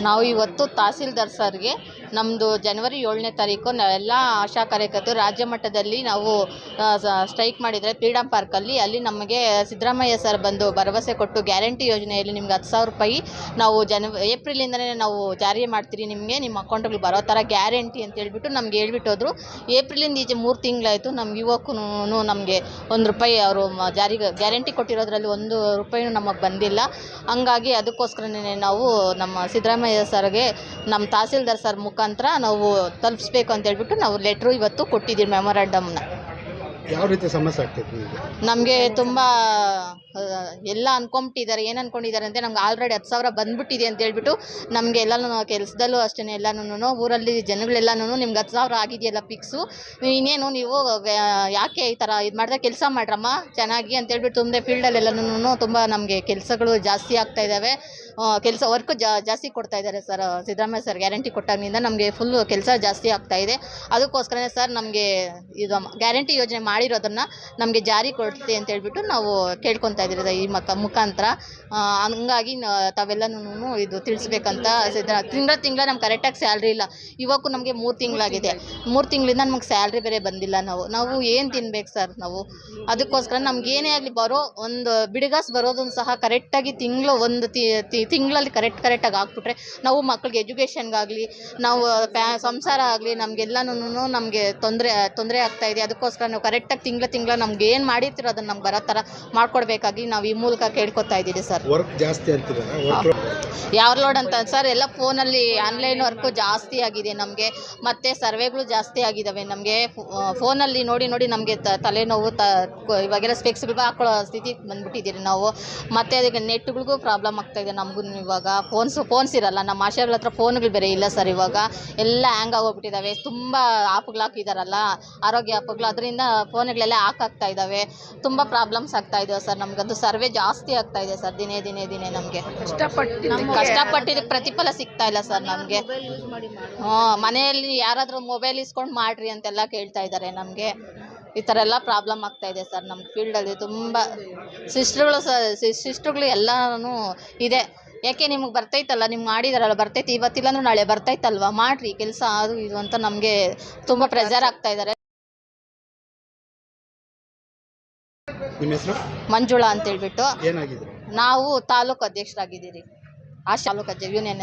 ನಾವು ಇವತ್ತು ತಹಸೀಲ್ದಾರ್ ಸರ್ಗೆ ನಮ್ಮದು ಜನವರಿ ಏಳನೇ ತಾರೀಕು ಎಲ್ಲ ಆಶಾ ಕಾರ್ಯಕರ್ತರು ರಾಜ್ಯ ಮಟ್ಟದಲ್ಲಿ ನಾವು ಸ್ಟ್ರೈಕ್ ಮಾಡಿದರೆ ಫ್ರೀಡಮ್ ಪಾರ್ಕಲ್ಲಿ ಅಲ್ಲಿ ನಮಗೆ ಸಿದ್ದರಾಮಯ್ಯ ಸರ್ ಬಂದು ಭರವಸೆ ಕೊಟ್ಟು ಗ್ಯಾರಂಟಿ ಯೋಜನೆಯಲ್ಲಿ ನಿಮ್ಗೆ ಹತ್ತು ಸಾವಿರ ರೂಪಾಯಿ ನಾವು ಜನ ಏಪ್ರಿಲಿಂದಲೇ ನಾವು ಜಾರಿ ಮಾಡ್ತೀರಿ ನಿಮಗೆ, ನಿಮ್ಮ ಅಕೌಂಟ್ಗಳು ಬರೋ ಥರ ಗ್ಯಾರಂಟಿ ಅಂತ ಹೇಳ್ಬಿಟ್ಟು ನಮ್ಗೆ ಹೇಳ್ಬಿಟ್ಟು ಹೋದರು. ಏಪ್ರಿಲಿಂದ ಈಚೆ ಮೂರು ತಿಂಗಳಾಯಿತು ನಮ್ಮ ಯುವಕನೂ ನಮಗೆ ಒಂದು ರೂಪಾಯಿ ಅವರು ಜಾರಿ ಗ್ಯಾರಂಟಿ ಕೊಟ್ಟಿರೋದ್ರಲ್ಲಿ ಒಂದು ರೂಪಾಯಿನೂ ನಮಗೆ ಬಂದಿಲ್ಲ. ಹಂಗಾಗಿ ಅದಕ್ಕೋಸ್ಕರನೇ ನಾವು ನಮ್ಮ ಸಿದ್ದರಾಮಯ್ಯ ಸರ್ಗೆ, ನಮ್ಮ ತಹಸೀಲ್ದಾರ್ ಸರ್ ಮುಖಾಂತರ ನಾವು ತಲುಪಿಸ್ಬೇಕು ಅಂತ ಹೇಳ್ಬಿಟ್ಟು ನಾವು ಲೆಟ್ರು ಇವತ್ತು ಕೊಟ್ಟಿದ್ದೀವಿ ಮೆಮೊರಾಂಡಮ್ನ ಯಾವ ರೀತಿ ಸಮಸ್ಯೆ ಆಗ್ತೈತೆ ನಿಮಗೆ? ನಮಗೆ ತುಂಬ ಎಲ್ಲ ಅನ್ಕೊಂಬಿಟ್ಟಿದ್ದಾರೆ, ಏನು ಅನ್ಕೊಂಡಿದ್ದಾರೆ ಅಂದರೆ ನಮ್ಗೆ ಆಲ್ರೆಡಿ ಹತ್ತು ಸಾವಿರ ಬಂದ್ಬಿಟ್ಟಿದೆ ಅಂತ ಹೇಳ್ಬಿಟ್ಟು ನಮಗೆ ಎಲ್ಲನೂ ಕೆಲಸದಲ್ಲೂ ಅಷ್ಟೇ ಎಲ್ಲನೂ ಊರಲ್ಲಿ ಜನಗಳೆಲ್ಲನೂ ನಿಮ್ಗೆ ಹತ್ತು ಸಾವಿರ ಆಗಿದೆಯಲ್ಲ ಫಿಕ್ಸು ಇನ್ನೇನು ನೀವು ಯಾಕೆ ಈ ಥರ ಇದು ಮಾಡಿದ್ರೆ ಕೆಲಸ ಮಾಡ್ರಮ್ಮ? ಚೆನ್ನಾಗಿ ಅಂತ ಹೇಳ್ಬಿಟ್ಟು ತುಂಬೆ ಫೀಲ್ಡಲ್ಲೆಲ್ಲನೂ ತುಂಬ ನಮಗೆ ಕೆಲಸಗಳು ಜಾಸ್ತಿ ಆಗ್ತಾ ಇದ್ದಾವೆ ಕೆಲಸ ವರ್ಕ್ ಜಾಸ್ತಿ ಕೊಡ್ತಾ ಇದ್ದಾರೆ ಸರ್ ಸಿದ್ದರಾಮಯ್ಯ ಸರ್ ಗ್ಯಾರಂಟಿ ಕೊಟ್ಟಾಗಿನಿಂದ ನಮಗೆ ಫುಲ್ಲು ಕೆಲಸ ಜಾಸ್ತಿ ಆಗ್ತಾ ಇದೆ. ಅದಕ್ಕೋಸ್ಕರನೇ ಸರ್ ನಮಗೆ ಇದು ಗ್ಯಾರಂಟಿ ಯೋಜನೆ ಮಾಡಿರೋದನ್ನು ನಮಗೆ ಜಾರಿ ಕೊಡ್ತೀವಿ ಅಂತ ಹೇಳ್ಬಿಟ್ಟು ನಾವು ಕೇಳ್ಕೊತಾ ಇದ್ದೀರಿ ಈ ಮಕ ಮುಖಾಂತರ? ಹಂಗಾಗಿ ತಾವೆಲ್ಲನೂ ಇದು ತಿಳಿಸ್ಬೇಕಂತ ತಿಂಗಳ ತಿಂಗಳ ನಮ್ಗೆ ಕರೆಕ್ಟಾಗಿ ಸ್ಯಾಲ್ರಿ ಇಲ್ಲ. ಇವಾಗೂ ನಮಗೆ ಮೂರು ತಿಂಗಳಾಗಿದೆ. ಮೂರು ತಿಂಗಳಿಂದ ನಮಗೆ ಸ್ಯಾಲ್ರಿ ಬೇರೆ ಬಂದಿಲ್ಲ ನಾವು. ನಾವು ಏನು ತಿನ್ಬೇಕು ಸರ್ ನಾವು? ಅದಕ್ಕೋಸ್ಕರ ನಮ್ಗೆ ಏನೇ ಆಗಲಿ ಬರೋ ಒಂದು ಬಿಡಿಗಾಸ್ ಬರೋದನ್ನು ಸಹ ಕರೆಕ್ಟಾಗಿ ತಿಂಗಳು ಒಂದು ತಿಂಗಳಲ್ಲಿ ಕರೆಕ್ಟ್ ಕರೆಕ್ಟಾಗಿ ಹಾಕ್ಬಿಟ್ರೆ ನಾವು ಮಕ್ಳಿಗೆ ಎಜುಕೇಷನ್ಗಾಗಲಿ ನಾವು ಫ್ಯಾ ಸಂಸಾರ ಆಗಲಿ ನಮಗೆಲ್ಲನೂ ನಮಗೆ ತೊಂದರೆ ತೊಂದರೆ ಆಗ್ತಾ ಇದೆ. ಅದಕ್ಕೋಸ್ಕರ ನಾವು ಕರೆಕ್ಟಾಗಿ ತಿಂಗಳ ತಿಂಗಳ ನಮ್ಗೆ ಏನು ಮಾಡಿರ್ತೀರೋ ಅದನ್ನು ನಮ್ಗೆ ಬರೋ ಥರ ಮಾಡ್ಕೊಡ್ಬೇಕಾಗಿ ನಾವು ಈ ಮೂಲಕ ಕೇಳ್ಕೊತಾ ಇದ್ದೀವಿ ಸರ್. ವರ್ಕ್ ಜಾಸ್ತಿ ಯಾವ ಲೋಡ್ ಅಂತ ಸರ್ ಎಲ್ಲ ಫೋನಲ್ಲಿ ಆನ್ಲೈನ್ ವರ್ಕು ಜಾಸ್ತಿ ಆಗಿದೆ ನಮಗೆ. ಮತ್ತು ಸರ್ವೆಗಳು ಜಾಸ್ತಿ ಆಗಿದ್ದಾವೆ ನಮಗೆ. ಫೋನಲ್ಲಿ ನೋಡಿ ನೋಡಿ ನಮಗೆ ತಲೆನೋವು ತ ಇವಾಗೆಲ್ಲ ಸ್ಪೆಕ್ಸ್ಗಳು ಹಾಕೊಳ್ಳೋ ಸ್ಥಿತಿ ಬಂದ್ಬಿಟ್ಟಿದ್ದೀರಿ ನಾವು. ಮತ್ತು ಅದಕ್ಕೆ ನೆಟ್ಗಳಿಗೂ ಪ್ರಾಬ್ಲಮ್ ಆಗ್ತಾಯಿದೆ ನಮಗೂ ಇವಾಗ. ಫೋನ್ಸ್ ಫೋನ್ಸ್ ಇರಲ್ಲ. ನಮ್ಮ ಆಶೆಗಳ ಹತ್ರ ಫೋನ್ಗಳು ಬೇರೆ ಇಲ್ಲ ಸರ್ ಇವಾಗ. ಎಲ್ಲ ಹ್ಯಾಂಗ್ ಆಗೋಗ್ಬಿಟ್ಟಿದ್ದಾವೆ ತುಂಬ ಆ್ಯಪ್ಗಳು ಹಾಕಿದಾರಲ್ಲ ಆರೋಗ್ಯ ಆ್ಯಪ್ಗಳು ಅದರಿಂದ ಫೋನ್ಗಳೆಲ್ಲ ಹಾಕಾಗ್ತಾ ಇದ್ದಾವೆ ತುಂಬ ಪ್ರಾಬ್ಲಮ್ಸ್ ಆಗ್ತಾ ಇದ್ದಾವೆ ಸರ್ ನಮಗಂತೂ ಸರ್ವೆ ಜಾಸ್ತಿ ಆಗ್ತಾ ಇದೆ ಸರ್ ದಿನೇ ದಿನೇ ದಿನೇ ನಮಗೆ. ಕಷ್ಟಪಟ್ಟಿದ್ದಕ್ಕೆ ಪ್ರತಿಫಲ ಸಿಗ್ತಾ ಇಲ್ಲ ಸರ್ ನಮಗೆ. ಹ್ಞೂ ಮನೆಯಲ್ಲಿ ಯಾರಾದರೂ ಮೊಬೈಲ್ ಇಸ್ಕೊಂಡು ಮಾಡ್ರಿ ಅಂತೆಲ್ಲ ಕೇಳ್ತಾ ಇದ್ದಾರೆ ನಮಗೆ. ಈ ಥರ ಎಲ್ಲ ಪ್ರಾಬ್ಲಮ್ ಆಗ್ತಾ ಇದೆ ಸರ್ ನಮ್ಮ ಫೀಲ್ಡಲ್ಲಿ ತುಂಬ ಸಿಸ್ಟ್ರುಗಳು ಸ ಸಿಸ್ಟ್ರುಗಳು ಎಲ್ಲನೂ ಇದೆ. ಯಾಕೆ ನಿಮ್ಗೆ ಬರ್ತೈತಲ್ಲ ನಿಮ್ಗೆ ಮಾಡಿದಾರಲ್ಲ ಬರ್ತೈತಿ ಇವತ್ತಿಲ್ಲ ಅಂದ್ರೆ ನಾಳೆ ಬರ್ತೈತಲ್ವಾ? ಮಾಡ್ರಿ ಕೆಲಸ ಅದು ಇದು ಅಂತ ನಮಗೆ ತುಂಬ ಪ್ರೆಜರ್ ಆಗ್ತಾ ಇದ್ದಾರೆ ನಿಮ್ಮ ಹೆಸರು? ಮಂಜುಳಾ ಅಂತ ಹೇಳ್ಬಿಟ್ಟು ಏನಾಗಿದೆ? ನಾವು ತಾಲೂಕು ಅಧ್ಯಕ್ಷರಾಗಿದ್ದೀರಿ. ಆ ತಾಲೂಕು ಅಧ್ಯಕ್ಷ ಯೂನಿಯನ್